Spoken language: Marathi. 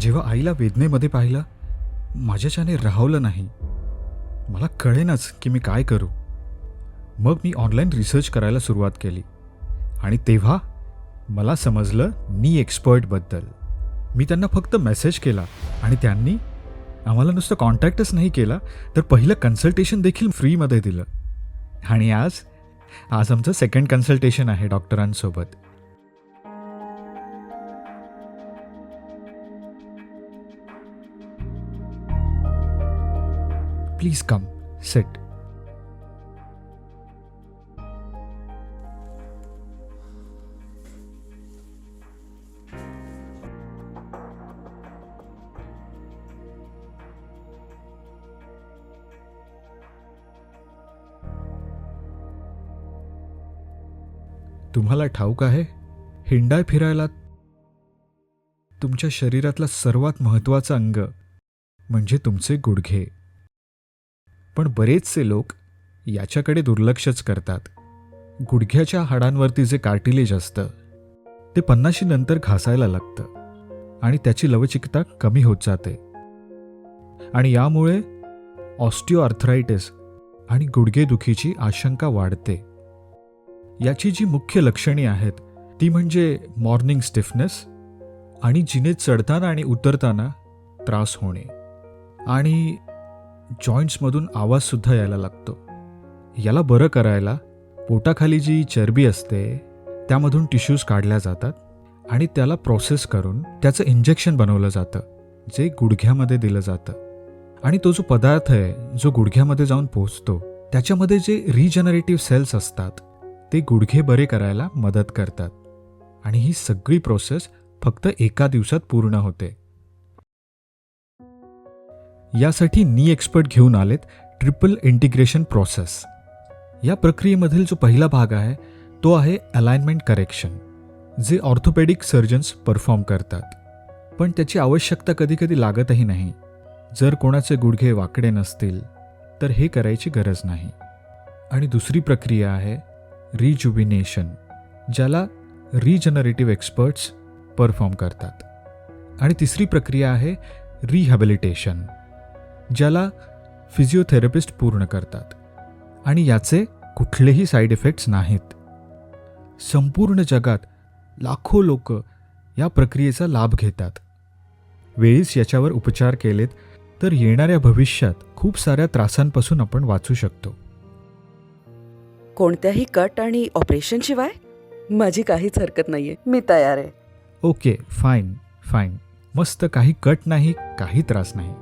जेव्हा आईला वेदनेमध्ये पाहिलं माझ्याच्याने राहवलं नाही. मला कळेनाच की मी काय करू. मग मी ऑनलाईन रिसर्च करायला सुरुवात केली. आणि तेव्हा मला समजलं नी एक्सपर्टबद्दल मी त्यांना फक्त मेसेज केला आणि त्यांनी आम्हाला नुसतं कॉन्टॅक्टच नाही केला तर पहिलं कन्सल्टेशन देखील फ्रीमध्ये दिलं. आणि आज आज आमचं सेकंड कन्सल्टेशन आहे डॉक्टरांसोबत. Please come set. तुम्हाला ठाऊक आहे हिंडाय फिरायला तुमच्या शरीरातला सर्वात महत्त्वाचं अंग म्हणजे तुमचे गुडघे. पण बरेचसे लोक याच्याकडे दुर्लक्षच करतात. गुडघ्याच्या हाडांवरती जे कार्टिलेज असतं ते पन्नाशी नंतर घासायला लागतं आणि त्याची लवचिकता कमी होत जाते. आणि यामुळे ऑस्टिओआर्थरायटिस आणि गुडघेदुखीची आशंका वाढते. याची जी मुख्य लक्षणे आहेत ती म्हणजे मॉर्निंग स्टिफनेस आणि जिने चढताना आणि उतरताना त्रास होणे आणि जॉईंट्समधून आवाजसुद्धा यायला लागतो. याला बरं करायला पोटाखाली जी चरबी असते त्यामधून टिश्यूज काढल्या जातात आणि त्याला प्रोसेस करून त्याचं इंजेक्शन बनवलं जातं जे गुडघ्यामध्ये दिलं जातं. आणि तो जो पदार्थ आहे जो गुडघ्यामध्ये जाऊन पोहोचतो त्याच्यामध्ये जे रिजनरेटिव्ह सेल्स असतात ते गुडघे बरे करायला मदत करतात. आणि ही सगळी प्रोसेस फक्त एका दिवसात पूर्ण होते. यासाठी नी एक्सपर्ट घेऊन आलेत ट्रिपल इंटिग्रेशन प्रोसेस या प्रक्रियेमधील जो पहिला भाग आहे तो आहे अलाइनमेंट करेक्शन जे ऑर्थोपेडिक सर्जन्स परफॉर्म करतात. पण त्याची आवश्यकता कधीकधी लागतही नाही. जर कोणाचे गुडघे वाकडे नसतील तर हे करायची गरज नाही. आणि दुसरी प्रक्रिया आहे रिज्युबिनेशन ज्याला रिजनरेटिव्ह एक्सपर्ट्स परफॉर्म करतात. आणि तिसरी प्रक्रिया आहे रिहॅबिलिटेशन ज्याला फिजिओथेरपिस्ट पूर्ण करतात. आणि याचे कुठलेही साईड इफेक्ट्स नाहीत. संपूर्ण जगात लाखो लोक या प्रक्रियेचा लाभ घेतात. वेळीच याच्यावर उपचार केलेत तर येणाऱ्या भविष्यात खूप साऱ्या त्रासांपासून आपण वाचू शकतो. कोणत्याही कट आणि ऑपरेशन शिवाय माझी काहीच हरकत नाहीये. मी तयार आहे. Okay fine fine. मस्त काही कट नाही काही त्रास नाही.